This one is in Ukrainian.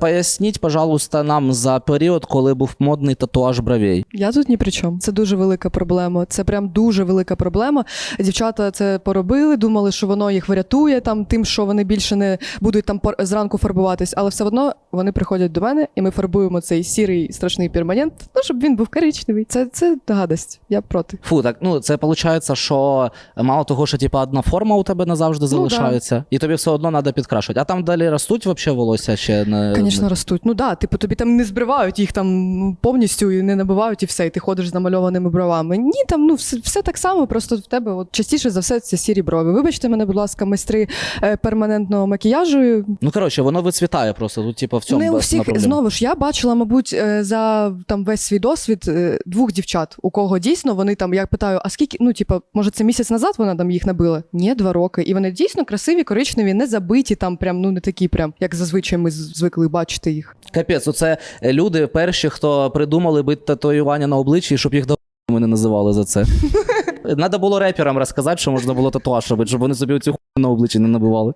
Поясніть, пожалуйста, нам за період, коли був модний татуаж бровей. Я тут ні при чому. Це дуже велика проблема. Це прям дуже велика проблема. Дівчата це поробили, думали, що воно їх врятує там тим, що вони більше не будуть там зранку фарбуватись, але все одно вони приходять до мене, і ми фарбуємо цей сірий страшний перманент, ну щоб він був коричневий. Це, це гадость. Я проти. Фу, так ну це виходить, що мало того, що типа одна форма у тебе назавжди Ну, залишається, і тобі все одно треба підкрашувати. А там далі ростуть вообще волосся ще не. Звісно, ростуть. Ну да, типу тобі там не збривають їх там повністю і не набивають, і все, і ти ходиш з намальованими бровами. Ні, там ну все, все так само, просто в тебе от частіше за все це сірі брови. Вибачте мене, будь ласка, майстри е, перманентного макіяжу. Ну коротше, воно вицвітає просто. Тут, типу, в цьому не у всіх проблема. знову ж я бачила, мабуть, е, за там весь свій досвід е, двох дівчат, у кого дійсно вони там. Я питаю, а скільки, ну типу, може, це місяць назад вона там їх набила? Ні, два роки. І вони дійсно красиві, коричневі, не забиті там, прям ну не такі, прям як зазвичай ми звикли бачити їх. Капець, оце е, люди перші, хто придумали бити татуювання на обличчі, щоб їх до мене називали за це. Надо було реперам розказати, що можна було татуаж робити, щоб вони собі оцю хуйню на обличчі не набивали.